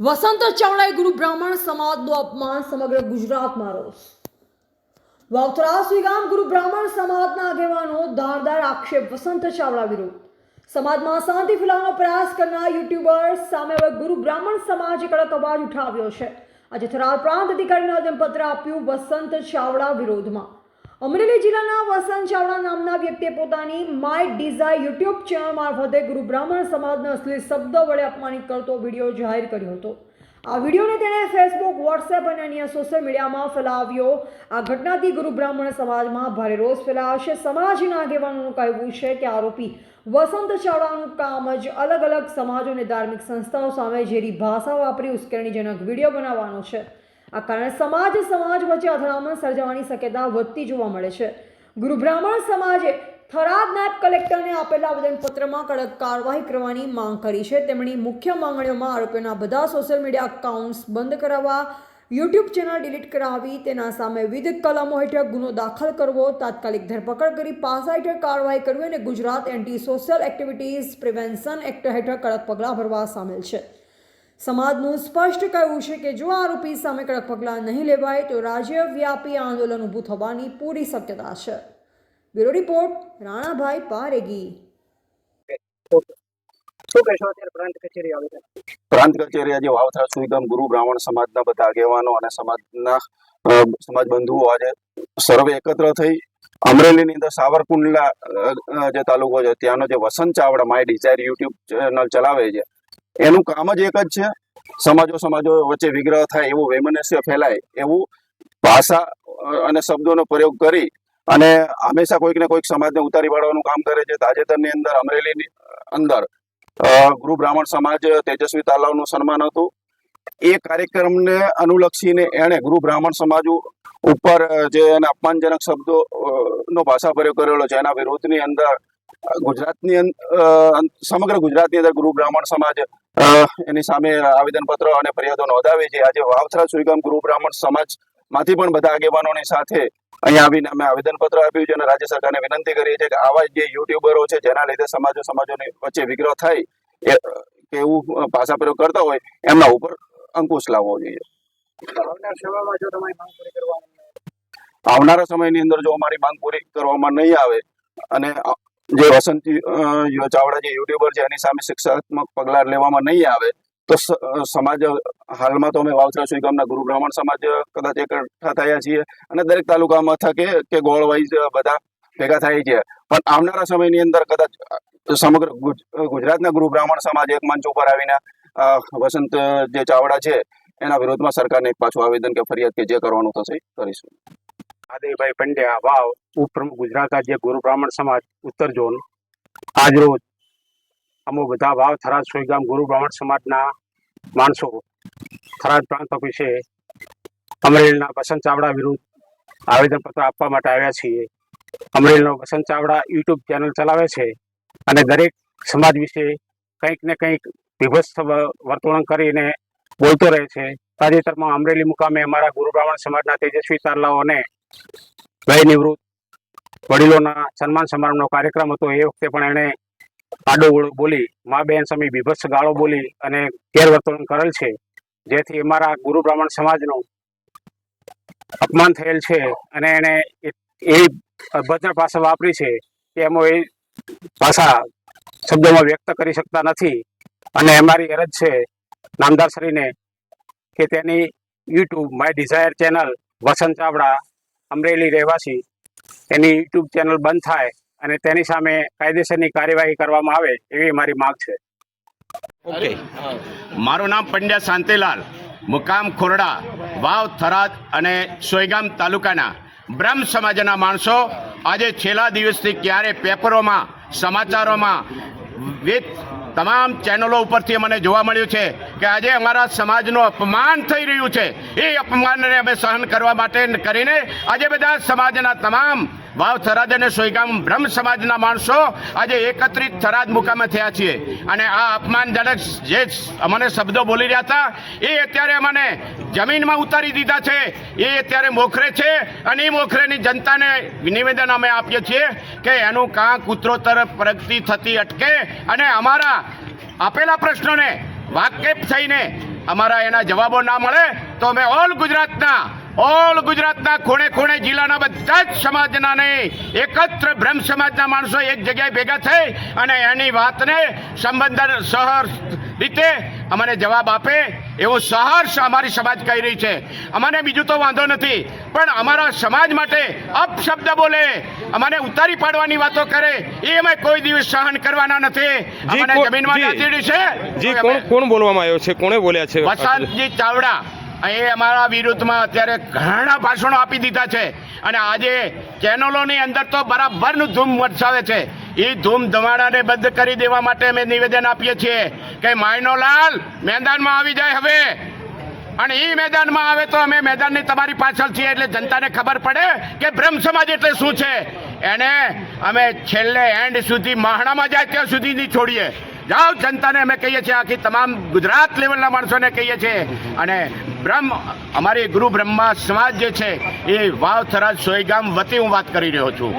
વસંત ચાવડાએ ગુરુ બ્રાહ્મણ સમાજનું અપમાન સમગ્ર ગુજરાતમાં રોષ વાવતરા ગામ ગુરુ બ્રાહ્મણ સમાજના આગેવાનો ધારદાર આક્ષેપ વસંત ચાવડા વિરુદ્ધ. સમાજમાં શાંતિ ફેલાવવાનો પ્રયાસ કરનાર યુટ્યુબર સામે હવે ગુરુ બ્રાહ્મણ સમાજે કડક અવાજ ઉઠાવ્યો છે. આજે થરાદ પ્રાંત અધિકારીને આવેદનપત્ર આપ્યું વસંત ચાવડા વિરોધમાં. અમરેલી જિલ્લાના વસંત ચાવડા નામના વ્યક્તિએ પોતાની માય ડિઝાઈ યુટ્યુબ ચેનલ મારફતે ગુરુ બ્રાહ્મણ સમાજના અશ્લીલ શબ્દ વડે અપમાનિત કરતો વીડિયો જાહેર કર્યો હતો. આ વિડીયોને તેણે ફેસબુક વોટ્સએપ અને અન્ય સોશિયલ મીડિયામાં ફેલાવ્યો. આ ઘટનાથી ગુરુ બ્રાહ્મણ સમાજમાં ભારે રોષ ફેલાવશે સમાજના આગેવાનોનું કહેવું છે કે આરોપી વસંત ચાવડાનું કામ જ અલગ અલગ સમાજો અને ધાર્મિક સંસ્થાઓ સામે ઝેરી ભાષા વાપરી ઉશ્કેરણીજનક વીડિયો બનાવવાનો છે. આ કારણે સમાજ સમાજ વચ્ચે અથડામણ સર્જાવાની શક્યતા વધતી જોવા મળે છે. ગુરુ બ્રાહ્મણ સમાજે થરાદ નાયબ કલેક્ટરને આપેલા આવેદનપત્રમાં કડક કાર્યવાહી કરવાની માંગ કરી છે. તેમની મુખ્ય માંગણીઓમાં આરોપીઓના બધા સોશિયલ મીડિયા અકાઉન્ટ્સ બંધ કરાવવા યુટ્યુબ ચેનલ ડિલીટ કરાવી, તેના સામે વિવિધ કલમો હેઠળ ગુનો દાખલ કરવો, તાત્કાલિક ધરપકડ કરી, પાસા હેઠળ કાર્યવાહી કરવી અને Gujarat anti social activities prevention act હેઠળ કડક પગલાં ભરવા સામેલ છે. સમાજનું સ્પષ્ટ કહેવું છે કે જો આરોપી સામે કડક પગલાં નહીં લેવાય તો રાજ્યવ્યાપી આંદોલન ઊભું થવાની પૂરી શક્યતા છે. Bureau report Ranabhai Paregi. પ્રાંત કચેરી આજે વાવથરા સુઈગામ ગુરુ બ્રાહ્મણ સમાજના બધા આગેવાનો અને સમાજના સમાજ બંધુઓ આજે સર્વે એકત્ર થઈ. અમરેલીની અંદર સાવરકુંડલા જે તાલુકો છે ત્યાંનો જે Vasant Chavda my desire YouTube channel ચલાવે છે એનું કામ જ એક જ છે. સમાજો સમાજો વચ્ચે વિગ્રહ થાય એવું વૈમનસ્ય ફેલાય એવું ભાષા અને શબ્દોનો પ્રયોગ કરી અને હંમેશા કોઈક ને કોઈક સમાજને ઉતારી પાડવાનું કામ કરે છે. તાજેતરની અંદર, અમરેલીની અંદર ગુરુ બ્રાહ્મણ સમાજ તેજસ્વી તાલાવનું સન્માન હતું. એ કાર્યક્રમને અનુલક્ષીને એણે ગુરુ બ્રાહ્મણ સમાજ ઉપર જે એને અપમાનજનક શબ્દો નો ભાષા પ્રયોગ કરેલો છે એના વિરોધની અંદર ગુજરાતની સમગ્ર ગુજરાતની અંદર ગુરુ બ્રાહ્મણ સમાજ એની સામે આવેદનપત્ર અને ફરિયાદો નોંધાવી છે. આજે વાવથરા સુઈગામ ગુરુ બ્રાહ્મણ સમાજમાંથી પણ બધા આગેવાનોની સાથે અહીંયા આવીને અમે આવેદનપત્ર આપ્યું છે અને રાજ્ય સરકારને વિનંતી કરીએ છીએ કે આવા જે યુટ્યુબરો છે જેના લીધે સમાજો સમાજોની વચ્ચે વિગ્રહ થાય કે એવું ભાષા પ્રયોગ કરતા હોય એમના ઉપર અંકુશ લાવવો જોઈએ. આવનાર સમયની અંદર જો અમારી માંગ પૂરી કરવામાં નહીં આવે અને જે વસંત ચાવડા જે યુટ્યુબર છે, એની સામે શિક્ષાત્મક પગલાં લેવામાં નહીં આવે, તો સમાજ હાલમાં તો અમે વાવથરા સુઈ ગામના ગુરુ બ્રાહ્મણ સમાજ કદાચ એકઠા થયા છીએ અને દરેક તાલુકા મથકે કે ગોળ વાઇઝ બધા ભેગા થાય છે. પણ આવનારા સમયની અંદર કદાચ સમગ્ર ગુજરાતના ગુરુ બ્રાહ્મણ સમાજ એક મંચ ઉપર આવીને વસંત જે ચાવડા છે, એના વિરોધમાં સરકારને એક પાછું આવેદન કે ફરિયાદ કે જે કરવાનું થશે કરીશું. આદિભાઈ પંડ્યા, વાવ, ઉપપ્રમુખ ગુજરાત રાજ્ય ગુરુ બ્રાહ્મણ સમાજ, ઉત્તર ઝોન. આજરોજ અમો બધા વાવ થરાદ સોઈગામ ગુરુ બ્રાહ્મણ સમાજના માણસો થરાદ પ્રાંત ઓફિસે અમરેલીના વસંત ચાવડા વિરુદ્ધ આવેદનપત્ર આપવા માટે આવ્યા છીએ. અમરેલીનો વસંત ચાવડા યુટ્યુબ ચેનલ ચલાવે છે અને દરેક સમાજ વિશે કંઈક ને કંઈક વિભત્સ વર્તણૂક કરીને બોલતો રહે છે. તાજેતરમાં અમરેલી મુકામે અમારા ગુરુ બ્રાહ્મણ સમાજના તેજસ્વી તારલાઓને નિવૃત્ત. વડીલોના સન્માન સમારંભનો કાર્યક્રમ હતો. એ વખતે પણ એણે આડો બોલી, મા બેન સમી બીભત્સ ગાળો બોલી અને ગેરવર્તણૂક કરેલ છે, જેથી અમારા ગુરુ બ્રાહ્મણ સમાજનું અપમાન થયેલ છે. અને એને એ- એ અભદ્ર ભાષા વાપરી છે કે એમાં એ ભાષા શબ્દોમાં વ્યક્ત કરી શકતા નથી. અને અમારી અરજ છે નામદાર શ્રીને કે તેની YouTube, my desire channel, Vasant Chavda Amreli રહેવાસી, એની યુટ્યુબ ચેનલ બંધ થાય અને તેની સામે કાયદેસરની કાર્યવાહી કરવામાં આવે એવી મારી માંગ છે. ઓકે. મારું નામ પંડ્યા શાંતિલાલ, મુકામ ખોરડા, વાવ થરાદ અને સોયગામ તાલુકાના બ્રહ્મ સમાજના માણસો આજે છેલ્લા દિવસથી ક્યારે પેપરોમાં સમાચારોમાં વિથ તમામ ચેનલો ઉપરથી મને જોવા મળ્યું છે કે આજે અમારા સમાજનું અપમાન થઈ રહ્યું છે. એ અપમાનને અમે સહન કરવા માટે કરીને આજે બધા સમાજના તમામ વાવ થરાદ અને સોયગામ બ્રહ્મ સમાજના માણસો આજે એકત્રિત થરાદ મુકામે થયા છીએ. અને આ અપમાનજનક જે અમને શબ્દો બોલી રહ્યા હતા, એ અત્યારે અમને જમીનમાં ઉતારી દીધા છે. એ અત્યારે મોખરે છે અને એ મોખરેની જનતાને નિવેદન અમે આપીએ છીએ કે એનું કાં કૂતરો તરફ પ્રગતિ થતી અટકે અને અમારા આપેલા પ્રશ્નોને વાકેફ થઈને અમારા એના જવાબો ના મળે તો અમે ઓલ ગુજરાતના ઓલ ગુજરાતના ખૂણે ખૂણે જિલ્લાના બધા જ સમાજના ને એકત્ર બ્રહ્મ સમાજના માણસો એક જગ્યાએ ભેગા થઈ અને એની વાતને સંબંધન સહર રીતે અમને જવાબ આપે એવો સહર્ષ અમારી સમાજ કહી રહી છે. અમને બીજું તો વાંધો નથી પણ અમારા સમાજ માટે અપશબ્દ બોલે અમને ઉતારી પાડવાની વાતો કરે એ અમે કોઈ દિવસ સહન કરવાના નથી. અમને જમીનમાં છે. જી કોણ કોણ બોલવામાં આવ્યો છે? કોણે બોલ્યા છે? વસંતજી ચાવડા. એ અમારા વિરુદ્ધમાં અત્યારે ઘણા ભાષણો આપી દીધા છે. અને આજે ચેનલોની અંદર તો બરાબરનું ધૂમ વરસાવે છે. એ ધૂમ ધમાડાને બંધ કરી દેવા માટે અમે નિવેદન આપીએ છીએ કે માયનોલાલ મેદાનમાં આવી જાય હવે. અને એ મેદાનમાં આવે તો અમે મેદાનની તમારી પાછળ છીએ એટલે જનતાને ખબર પડે કે બ્રહ્મ સમાજ એટલે શું છે. એને અમે છેલ્લે એન્ડ સુધી મહાણામાં જાય ત્યાં સુધી નહીં છોડીએ. જાઓ જનતાને અમે કહીએ છીએ આખી તમામ ગુજરાત લેવલના માણસોને કહીએ છીએ. અને બ્રહ્મ, અમારી ગુરુ બ્રહ્મા સમાજ જે છે, એ વાવ થરાજ સોયગામ વતી હું વાત કરી રહ્યો છું.